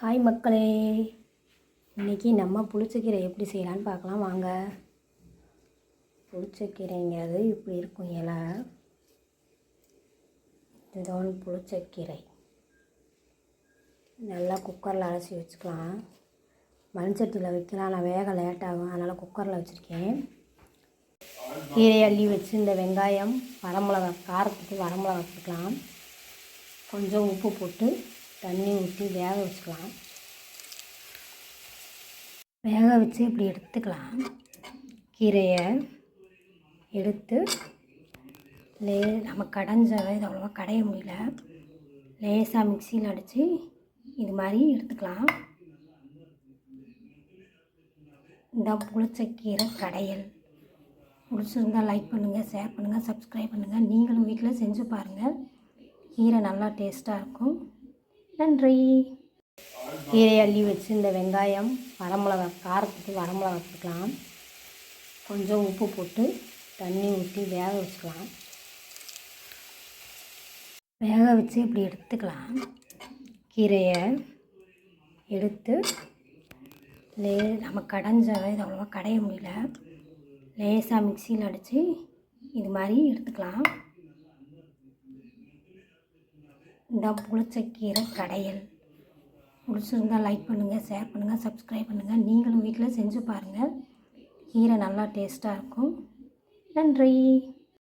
Hi மக்களே. இன்றைக்கி நம்ம புளிச்சக்கீரை எப்படி செய்யலான்னு பார்க்கலாம். வாங்க. புளிச்சக்கீரைங்கிறது இப்படி இருக்கும் இலை. இதுதான் புளிச்சக்கீரை. நல்லா குக்கரில் அலசி வச்சுக்கலாம். மண்சட்டியில் வைக்கலாம். நான் வேக லேட்டாகும் அதனால் குக்கரில் வச்சுருக்கேன். கீரை அள்ளி வச்சு இந்த வெங்காயம் வரமிளகா காரத்துக்கு வரமிளகா வச்சுக்கலாம் கொஞ்சம் உப்பு போட்டு தண்ணி ஊற்றி வேக வச்சுக்கலாம். வேக வச்சு இப்படி எடுத்துக்கலாம். கீரையை எடுத்து லே நம்ம கடைஞ்சவை இது அவ்வளோவா கடைய முடியல. லேசாக மிக்சியில் அடித்து இது மாதிரி எடுத்துக்கலாம். இந்த புளிச்ச கீரை கடையல். பிடிச்சிருந்தால் லைக் பண்ணுங்கள் ஷேர் பண்ணுங்கள் சப்ஸ்கிரைப் பண்ணுங்கள் நீங்களும் வீட்டில் செஞ்சு பாருங்கள் கீரை நல்லா டேஸ்ட்டாக இருக்கும். நன்றி. கீரை அள்ளி வச்சு இந்த வெங்காயம் வரமிளகா காரத்துக்கு வரமிளகா வச்சுக்கலாம் கொஞ்சம் உப்பு போட்டு தண்ணி ஊற்றி வேக வச்சுக்கலாம். வேக வச்சு இப்படி எடுத்துக்கலாம். கீரையை எடுத்து லே நம்ம கடைஞ்ச இது அவ்வளோவா கடைய முடியல. லேசாக மிக்சியில் அடித்து இது மாதிரி எடுத்துக்கலாம். இந்த புளிச்சக்கீரை கடையல். பிடிச்சிருந்தால் லைக் பண்ணுங்கள் ஷேர் பண்ணுங்கள் சப்ஸ்கிரைப் பண்ணுங்கள் நீங்களும் வீட்டில் செஞ்சு பாருங்கள் கீரை நல்லா டேஸ்ட்டாக இருக்கும். நன்றி.